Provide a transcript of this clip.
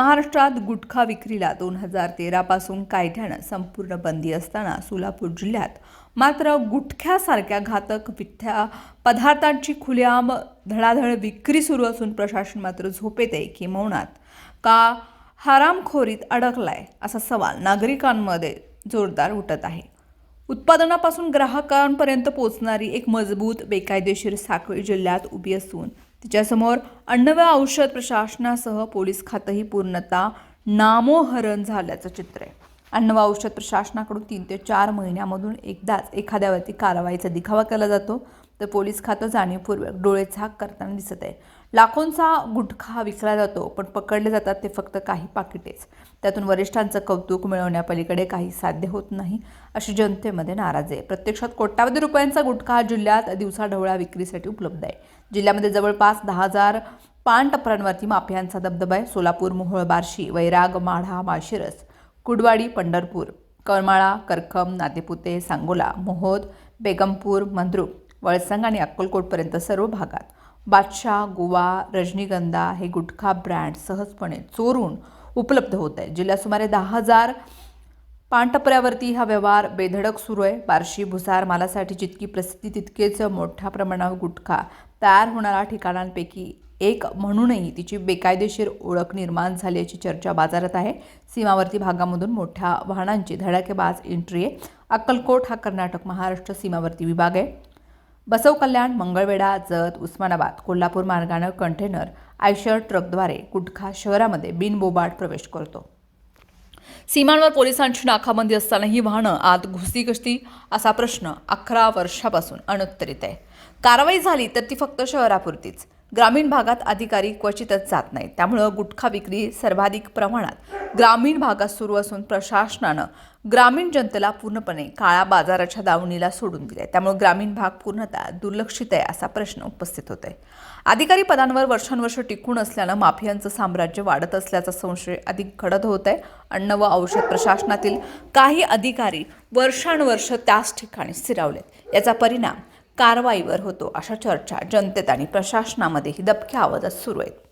महाराष्ट्रात गुटखा विक्रीला दोन हजार तेरापासून कायद्यानं संपूर्ण बंदी असताना सोलापूर जिल्ह्यात मात्र गुटख्यासारख्या घातक पिठ्या पदार्थांची खुलेआम धडाधड विक्री सुरू असून प्रशासन मात्र झोपेत आहे की मौनात का हरामखोरीत अडकलाय असा सवाल नागरिकांमध्ये जोरदार उठत आहे. उत्पादनापासून ग्राहकांपर्यंत पोचणारी एक मजबूत बेकायदेशीर साखळी जिल्ह्यात उभी असून तिच्यासमोर अन्न व औषध प्रशासनासह पोलीस खातंही पूर्णतः नामोहरण झाल्याचं चित्र आहे. अन्न व औषध प्रशासनाकडून तीन ते चार महिन्यामधून एकदाच एखाद्यावरती कारवाईचा दिखावा केला जातो. तर पोलीस खातं जाणीवपूर्वक डोळे झाक करताना दिसत आहे. लाखोंचा गुटखा विकला जातो पण पकडले जातात ते फक्त काही पाकिटेच. त्यातून वरिष्ठांचं कौतुक मिळवण्यापलीकडे काही साध्य होत नाही अशी जनतेमध्ये नाराज आहे. प्रत्यक्षात कोट्यावधी रुपयांचा गुटखा हा जिल्ह्यात दिवसाढवळ्या विक्रीसाठी उपलब्ध आहे. जिल्ह्यामध्ये जवळपास दहा हजार पान टप्प्यांवरती माफियांचा दबदबा आहे. सोलापूर मोहोळ बार्शी वैराग माढा माळशिरस कुडवाडी पंढरपूर करमाळा करखम नातेपुते सांगोला मोहोद बेगमपूर मंद्रुप वळसंग आणि अक्कलकोटपर्यंत सर्व भागात. बादशाह गोवा रजनीगंधा हे गुटखा ब्रँड सहजपणे चोरून उपलब्ध होत आहे जिल्ह्यात सुमारे दहा हजार पानटपऱ्यावरती हा व्यवहार बेधडक सुरू आहे. बार्शी भुसार मालासाठी जितकी प्रसिद्धी तितकेच मोठ्या प्रमाणावर गुटखा तयार होणाऱ्या ठिकाणांपैकी एक म्हणूनही तिची बेकायदेशीर ओळख निर्माण झाल्याची चर्चा बाजारात आहे. सीमावर्ती भागामधून मोठ्या वाहनांची धडाकेबाज एंट्री आहे. अक्कलकोट हा कर्नाटक महाराष्ट्र सीमावर्ती विभाग आहे. बसव कल्याण मंगळवेढा जत उस्मानाबाद कोल्हापूर मार्गानं कंटेनर आयशर ट्रकद्वारे गुटखा शहरामध्ये बिनबोबाट प्रवेश करतो. सीमांवर पोलिसांची नाकाबंदी असतानाही वाहनं आत घुसती कशी असा प्रश्न अकरा वर्षापासून अनुत्तरित आहे. कारवाई झाली तर ती फक्त शहरापुरतीच. ग्रामीण भागात अधिकारी क्वचितच जात नाहीत. त्यामुळं गुटखा विक्री सर्वाधिक प्रमाणात ग्रामीण भागात सुरू असून प्रशासनानं ग्रामीण जनतेला पूर्णपणे काळ्या बाजाराच्या दावणीला सोडून दिले त्यामुळे ग्रामीण भाग पूर्णतः दुर्लक्षित आहे असा प्रश्न उपस्थित होत आहे अधिकारी पदांवर वर्षानुवर्ष टिकून असल्यानं माफियांचं साम्राज्य वाढत असल्याचा संशय अधिक घडत होत आहे अन्न व औषध प्रशासनातील काही अधिकारी वर्षानुवर्ष त्याच ठिकाणी स्थिरावलेत. याचा परिणाम कारवाईवर होतो अशा चर्चा जनतेत आणि प्रशासनामध्येही दबक्या आवाजात सुरू आहेत.